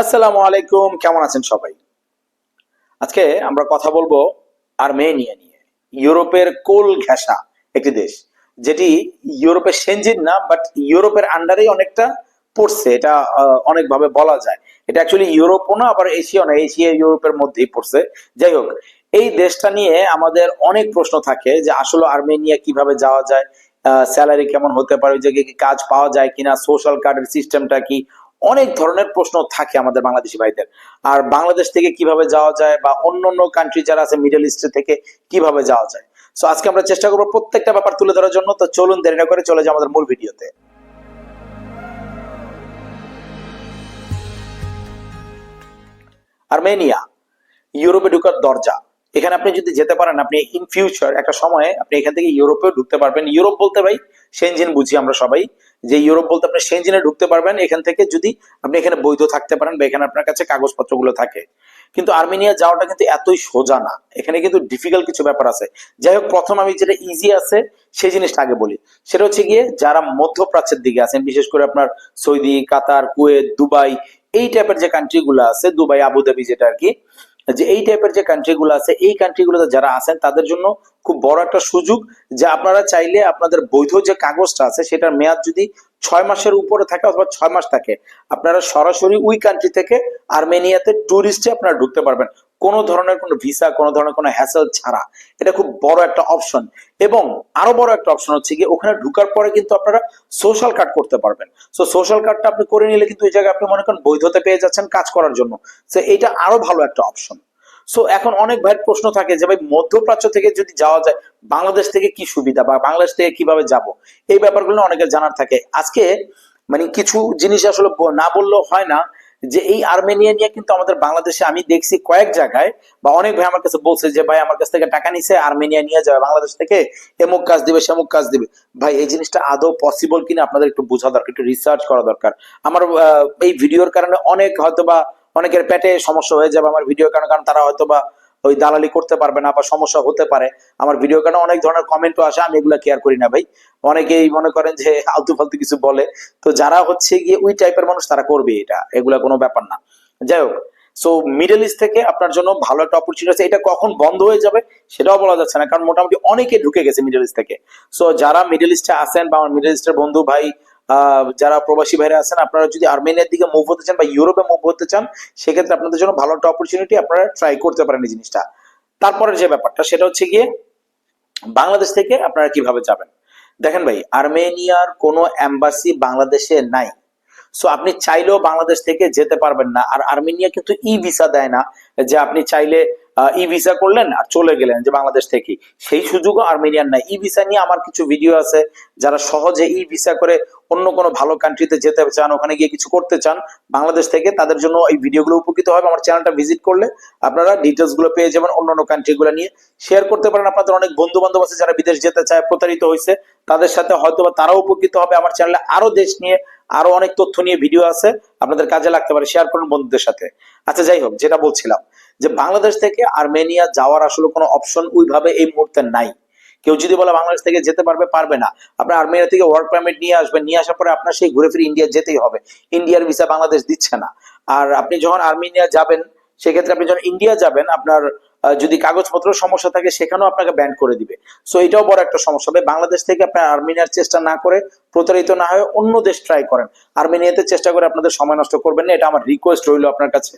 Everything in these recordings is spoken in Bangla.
আসসালামু আলাইকুম, কেমন আছেন সবাই? আজকে আমরা কথা বলব আর্মেনিয়া নিয়ে, ইউরোপের কোল ঘেঁষা একটি দেশ, যেটি ইউরোপের সেঞ্জিন না বাট ইউরোপের আন্ডারেই অনেকটা পড়ছে, এটা অনেকভাবে বলা যায়। এটা অ্যাকচুয়ালি ইউরোপও না, আবার এশিয়া না এশিয়া ইউরোপের মধ্যেই পড়ছে। যাই হোক, এই দেশটা নিয়ে আমাদের অনেক প্রশ্ন থাকে যে আসলে আর্মেনিয়া কীভাবে যাওয়া যায় স্যালারি কেমন হতে পারে কি কাজ পাওয়া যায় কিনা সোশ্যাল কার্ডের সিস্টেমটা কি অনেক ধরনের প্রশ্ন থাকে আমাদের বাংলাদেশি ভাইদের। আর বাংলাদেশ থেকে কীভাবে যাওয়া যায় বা অন্য অন্য কান্ট্রি যারা আছে মিডল ইস্ট থেকে কীভাবে যাওয়া যায়। সো আজকে আমরা চেষ্টা করব প্রত্যেকটা ব্যাপার তুলে ধরার জন্য। তো চলুন, দেরি না করে চলে যাই আমাদের মূল ভিডিওতে। আর্মেনিয়া, ইউরোপে ঢুকার দরজা। এখানে আপনি যদি যেতে পারেন, আপনি ইন ফিউচার একটা সময়ে আপনি এখান থেকে ইউরোপেও ঢুকতে পারবেন। ইউরোপ বলতে ভাই সেনজিন বুঝি আমরা সবাই। যে ইউরোপ বলতে আপনি সেনজিনে ঢুকতে পারবেন, এখান থেকে যদি আপনি এখানে বৈধ থাকতে পারেন বা এখানে আপনার কাছে কাগজপত্রগুলো থাকে। কিন্তু আর্মেনিয়া যাওয়াটা কিন্তু এতই সোজা না। এখানে কিন্তু ডিফিকাল্ট কিছু ব্যাপার আছে। যাই হোক, প্রথম আমি যেটা ইজি আছে, সেই জিনিসটা আগে বলি। সেটা হচ্ছে গিয়ে যারা মধ্যপ্রাচ্যের দিকে আছেন, বিশেষ করে আপনার সৌদি, কাতার, কুয়েত, দুবাই, এই টাইপের যে কান্ট্রিগুলো আছে, দুবাই, আবুধাবি যেটা আর কি যে এই টাইপের যে কান্ট্রিগুলো আছে, এই কান্ট্রিগুলোতে যারা আছেন, তাদের জন্য খুব বড় একটা সুযোগ যে আপনারা চাইলে আপনাদের বৈধ যে কাগজটা আছে, সেটার মেয়াদ যদি ছয় মাসের উপরে থাকে অথবা ছয় মাস থাকে, আপনারা সরাসরি ওই কান্ট্রি থেকে আর্মেনিয়াতে ট্যুরিস্টে আপনারা ঢুকতে পারবেন। কোনো ধরনের কোনো ভিসা কোনো ধরনের কোনো হ্যাসেল ছাড়া। এটা খুব বড় একটা অপশন এবং আরও বড় একটা অপশন হচ্ছে গিয়ে ওখানে ঢুকার পরে কিন্তু আপনারা সোশ্যাল কার্ড করতে পারবেন। সো সোশ্যাল কার্ডটা আপনি করে নিলে কিন্তু ওই জায়গায় আপনি মনে করেন বৈধতা পেয়ে যাচ্ছেন কাজ করার জন্য। সো এইটা আরও ভালো একটা অপশন সো এখন অনেক ভাইয়ের প্রশ্ন থাকে যে, ভাই, মধ্যপ্রাচ্য থেকে যদি যাওয়া যায়, বাংলাদেশ থেকে কি সুবিধা বা বাংলাদেশ থেকে কীভাবে যাব? এই ব্যাপারগুলো অনেকের জানার থাকে। আজকে মানে কিছু জিনিস আসলে না বললেও হয় না। যে এই আর্মেনিয়া নিয়ে কিন্তু আমাদের বাংলাদেশে আমি দেখছি কয়েক জায়গায় বা অনেক ভাই আমার কাছে বলছে যে, ভাই, আমার কাছ থেকে টাকা নিছে, আর্মেনিয়া নিয়ে যাবে, বাংলাদেশ থেকে এমুক কাজ দিবে, সেমুক কাজ দিবে। ভাই, এই জিনিসটা আদৌ পসিবল কিনা আপনাদের একটু বোঝা দরকার, একটু রিসার্চ করা দরকার। আমার এই ভিডিওর কারণে অনেক হয়তো বা অনেকের পেটে সমস্যা হয়ে যাবে আমার ভিডিও কারণে, কারণ তারা হয়তো বা ওই দালালি করতে পারবে না বা সমস্যা হতে পারে। আমার ভিডিও কারণে অনেক ধরনের কমেন্টও আসে, আমি এগুলা কেয়ার করি না ভাই। অনেকেই মনে করেন যে আলতু ফালতু কিছু বলে। তো যারা হচ্ছে গিয়ে ওই টাইপের মানুষ, তারা করবে এটা। এগুলা কোনো ব্যাপার না। যাই হোক সো মিডল ইস্ট থেকে আপনার জন্য ভালো একটা অপরচুনিটি আছে। এটা কখন বন্ধ হয়ে যাবে সেটাও বলা যাচ্ছে না, কারণ মোটামুটি অনেকে ঢুকে গেছে মিডল ইস্ট থেকে। সো যারা মিডল ইস্টে আসেন বা আমার মিডল ইস্টের বন্ধু ভাই যারা প্রবাসী ভাইরা আছেন, আপনারা যদি আর্মেনিয়ার দিকে মুভ হতে চান বা ইউরোপে মুভ হতে চান, সেক্ষেত্রে আপনাদের জন্য ভালো একটা অপরচুনিটি আপনারা ট্রাই করতে পারেন এই জিনিসটা। তারপরের যে ব্যাপারটা, সেটা হচ্ছে গিয়ে বাংলাদেশ থেকে আপনারা কীভাবে যাবেন? দেখেন ভাই, আর্মেনিয়ার কোনো এম্বাসি বাংলাদেশে নাই। সো আপনি চাইলেও বাংলাদেশ থেকে যেতে পারবেন না। আর আর্মেনিয়া কিন্তু ই ভিসা দেয় না, যে আপনি চাইলে ই ভিসা করলেন আর চলে গেলেন যে বাংলাদেশ থেকে। সেই সুযোগও আর্মেনিয়ান নাই। ই ভিসা নিয়ে আমার কিছু ভিডিও আছে। যারা সহজে ই ভিসা করে অন্য কোনো ভালো কান্ট্রিতে যেতে চান, ওখানে গিয়ে কিছু করতে চান, বাংলাদেশ থেকে তাদের জন্য এই ভিডিওগুলো উপকৃত হবে। আমার চ্যানেলটা ভিজিট করলে আপনারা ডিটেলসগুলো পেয়ে যাবেন অন্যান্য কান্ট্রিগুলো নিয়ে। শেয়ার করতে পারেন আপনাদের অনেক বন্ধু বান্ধব আছে যারা বিদেশ যেতে চায়, প্রতারিত হয়েছে। তাদের সাথে হয়তো বা তারাও উপকৃত হবে। আমার চ্যানেলে আরও দেশ নিয়ে আরও অনেক তথ্য নিয়ে ভিডিও আছে। আপনাদের কাজে লাগতে পারে। শেয়ার করুন বন্ধুদের সাথে। আচ্ছা যাই হোক, যেটা বলছিলাম। যে বাংলাদেশ থেকে আর্মেনিয়া যাওয়ার আসলে কোনো অপশন ওইভাবে এই মুহূর্তে নাই। কেউ যদি বলে বাংলাদেশ থেকে যেতে পারবে পারবে না। আপনার আর্মেনিয়া থেকে ওয়ার্ক পারমিট নিয়ে আসবেন, নিয়ে আসার পরে আপনার সেই ঘুরে ফিরে ইন্ডিয়া যেতেই হবে। ইন্ডিয়ার ভিসা বাংলাদেশ দিচ্ছে না। আর আপনি যখন আর্মেনিয়া যাবেন, সেক্ষেত্রে আপনি যখন ইন্ডিয়া যাবেন, আপনার যদি কাগজপত্র সমস্যা থাকে, সেখানেও আপনাকে ব্যান করে দিবে। সো এটাও বড় একটা সমস্যা। হবে বাংলাদেশ থেকে আপনার আর্মেনিয়ার চেষ্টা না করে, প্রতারিত না হয়ে অন্য দেশ ট্রাই করেন। আর্মেনিয়াতে চেষ্টা করে আপনাদের সময় নষ্ট করবেন না, এটা আমার রিকোয়েস্ট রইল আপনার কাছে।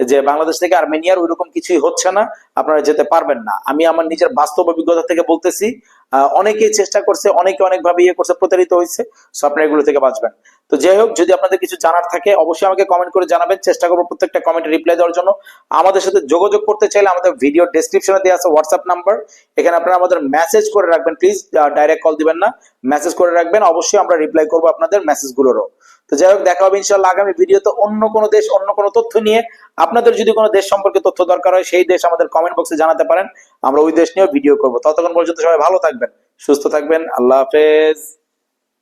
যে বাংলাদেশ থেকে আর্মেনিয়ার ওইরকম কিছুই হচ্ছে না, আপনারা যেতে পারবেন না। আমি আমার নিজের বাস্তব অভিজ্ঞতা থেকে বলতেছি অনেকেই চেষ্টা করছে অনেকে অনেক ভাবে ইয়ে করছে প্রতারিত হয়েছে সো আপনারা এগুলো থেকে বাঁচবেন। তো যাই হোক যদি আপনাদের কিছু জানার থাকে অবশ্যই আমাকে কমেন্ট করে জানাবেন চেষ্টা করব প্রত্যেকটা কমেন্টে রিপ্লাই দেওয়ার জন্য। আমাদের সাথে যোগাযোগ করতে চাইলে আমাদের ভিডিও ডেসক্রিপশনে দেওয়া আছে হোয়াটসঅ্যাপ নাম্বার এখানে আপনারা আমাদের মেসেজ করে রাখবেন প্লিজ ডাইরেক্ট কল দিবেন না। মেসেজ করে রাখবেন অবশ্যই আমরা রিপ্লাই করব আপনাদের মেসেজগুলোরও তো যাই হোক দেখা হবে ইনশাল্লাহ আগামী ভিডিওতে অন্য কোনো দেশ অন্য কোনো তথ্য নিয়ে। আপনাদের যদি কোনো দেশ সম্পর্কে তথ্য দরকার হয় সেই দেশ আমাদের কমেন্ট বক্সে জানাতে পারেন। আমরা ওই দেশ নিয়েও ভিডিও করব। ততক্ষণ পর্যন্ত সবাই ভালো থাকবেন, সুস্থ থাকবেন। আল্লাহ হাফেজ।